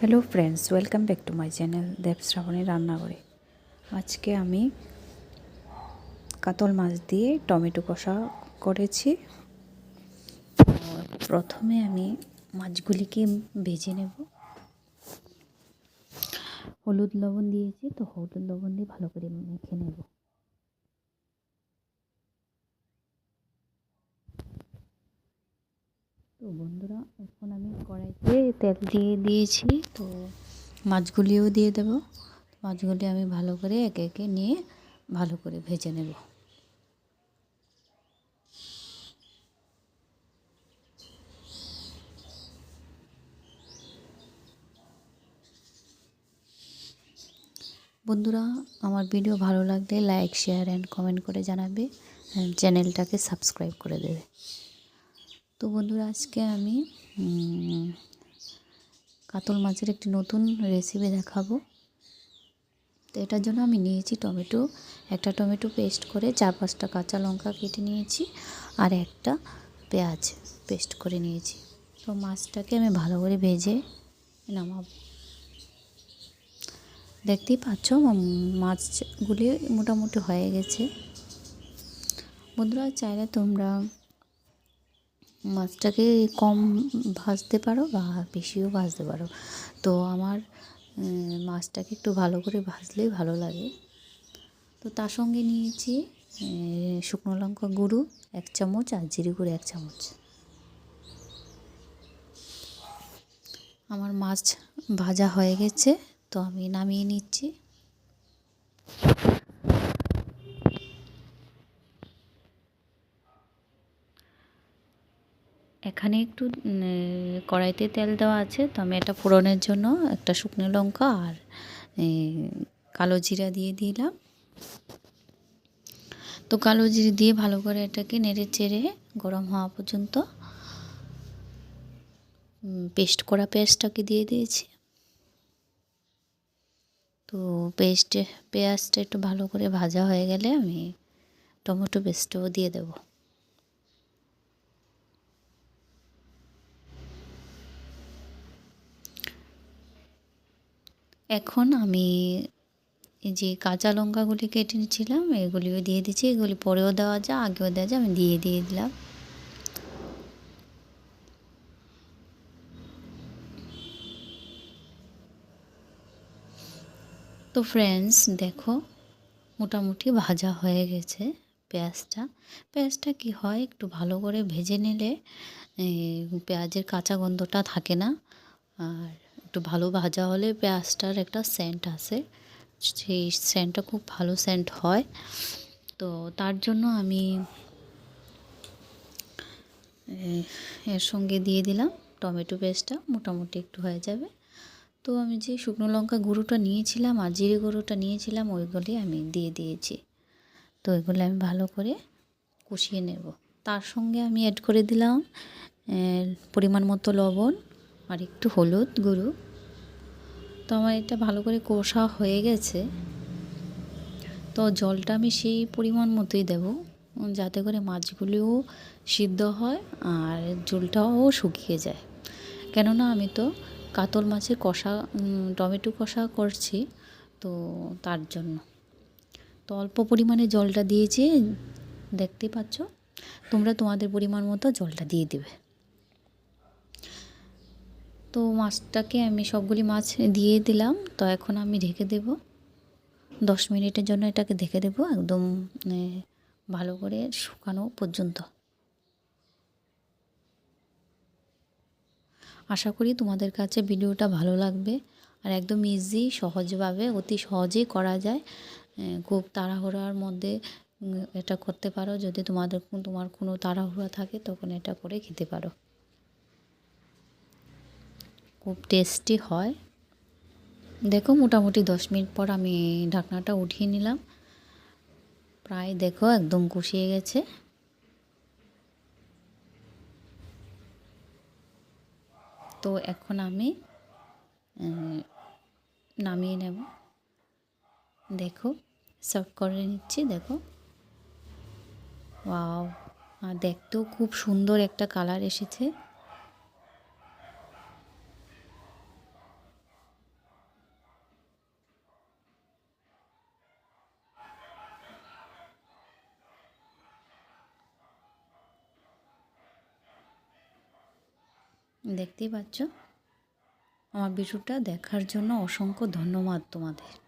Hello friends welcome back to my channel Deb Shrabani রান্নাঘরে আজকে আমি কাতল মাছ দিয়ে টমেটো কষা করেছি। প্রথমে আমি মাছগুলিকে ভেজে নেব। হলুদ লবণ দিয়েছি, তো হলুদ লবণ দিয়ে ভালো করে মেখে নেব। তো বন্ধুরা, এখন আমি কড়াইতে তেল দিয়ে দিয়েছি। তো মাছগুলিও দিয়ে দেব। মাছগুলি আমি ভালো করে একে একে নিয়ে ভালো করে ভেজে নেব। বন্ধুরা, আমার ভিডিও ভালো লাগলে লাইক, শেয়ার, অ্যান্ড কমেন্ট করে জানাবে। চ্যানেলটাকে সাবস্ক্রাইব করে দেবে। তো বন্ধুরা, আজকে আমি কাতল মাছের একটি নতুন রেসিপি দেখাবো। তো এটার জন্য আমি নিয়েছি টমেটো। একটা টমেটো পেস্ট করে চার পাঁচটা কাঁচা লঙ্কা কেটে নিয়েছি আর একটা পেঁয়াজ পেস্ট করে নিয়েছি। তো মাছটাকে আমি ভালো করে ভেজে নামাবো। দেখতেই পাচ্ছ মাছগুলি মোটামুটি হয়ে গেছে। বন্ধুরা, চাইলে তোমরা মাছটাকে কম ভাজতে পারো বা বেশিও ভাজতে পারো। তো আমার মাছটাকে একটু ভালো করে ভাজলেই ভালো লাগে। তো তার সঙ্গে নিয়েছি শুকনো লঙ্কা গুঁড়ো, এক চামচ আর জিরে গুঁড়ো এক চামচ। আমার মাছ ভাজা হয়ে গেছে, তো আমি নামিয়ে নিচ্ছি। এখানে একটু কড়াইতে তেল দেওয়া আছে। তো আমি এটা ফোড়নের জন্য একটা শুকনো লঙ্কা আর কালো জিরা দিয়ে দিলাম। তো কালো জিরে দিয়ে ভালো করে এটাকে নেড়ে চেড়ে গরম হওয়া পর্যন্ত পেস্ট করা পেঁয়াজটাকে দিয়ে দিয়েছি। তো পেস্টে, পেঁয়াজটা একটু ভালো করে ভাজা হয়ে গেলে আমি টমেটো পেস্টও দিয়ে দেবো। এখন আমি এই যে কাঁচা লঙ্কাগুলি কেটে নিয়েছিলাম এগুলিও দিয়ে দিচ্ছি, এগুলি পরেও দেওয়া যায় আগেও দেওয়া যায় আমি দিয়ে দিয়ে দিলাম। তো ফ্রেন্ডস দেখো, মোটামুটি ভাজা হয়ে গেছে পেঁয়াজটা। পেঁয়াজটা কি হয়, একটু ভালো করে ভেজে নিলে পেঁয়াজের কাঁচা গন্ধটা থাকে না। আর একটু ভালো ভাজা হলে পেঁয়াজটার একটা সেন্ট আসে সেই সেন্টটা খুব ভালো সেন্ট হয়। তো তার জন্য আমি এর সঙ্গে দিয়ে দিলাম টমেটো পেস্টটা, মোটামুটি একটু হয়ে যাবে। তো আমি যে শুকনো লঙ্কা গুঁড়োটা নিয়েছিলাম আর জিরে গুঁড়োটা নিয়েছিলাম, ওইগুলি আমি দিয়ে দিয়েছি। তো এগুলো আমি ভালো করে কষিয়ে নেব। তার সঙ্গে আমি অ্যাড করে দিলাম পরিমাণ মতো লবণ আর একটু হলুদ গুঁড়ো। তো আমার এটা ভালো করে কষা হয়ে গেছে। তো জলটা আমি সেই পরিমাণ মতোই দেব, যাতে করে মাছগুলিও সিদ্ধ হয় আর জলটাও শুকিয়ে যায়। কেননা আমি তো কাতল মাছের কষা টমেটো কষা করছি, তো তার জন্য। তো অল্প পরিমাণে জলটা দিয়েছি, দেখতে পাচ্ছ? তোমরা তোমাদের পরিমাণ মতো জলটা দিয়ে দেবে। তো মাছটাকে আমি সবগুলি মাছ দিয়ে দিলাম। তো এখন আমি ঢেকে দেব। দশ মিনিটের জন্য এটাকে ঢেকে দেব একদম ভালো করে শুকানো পর্যন্ত। আশা করি তোমাদের কাছে ভিডিওটা ভালো লাগবে আর একদম ইজি সহজভাবে, অতি সহজেই করা যায়। খুব তাড়াহুড়ার মধ্যে এটা করতে পারো। যদি তোমাদের তোমার কোনো তাড়াহুড়া থাকে তখন এটা করে খেতে পারো। খুব টেস্টি হয়। দেখো মোটামুটি দশ মিনিট পর আমি ঢাকনাটা উঠিয়ে নিলাম। প্রায় দেখো একদম কষিয়ে গেছে। তো এখন আমি নামিয়ে নেব। দেখো সার্ভ করে নিচ্ছি, দেখো। ওয়াও, আর দেখতেও খুব সুন্দর একটা কালার এসেছে। দেখতেই পাচ্ছ? আমার ভিডিওটা দেখার জন্য অসংখ্য ধন্যবাদ তোমাদের।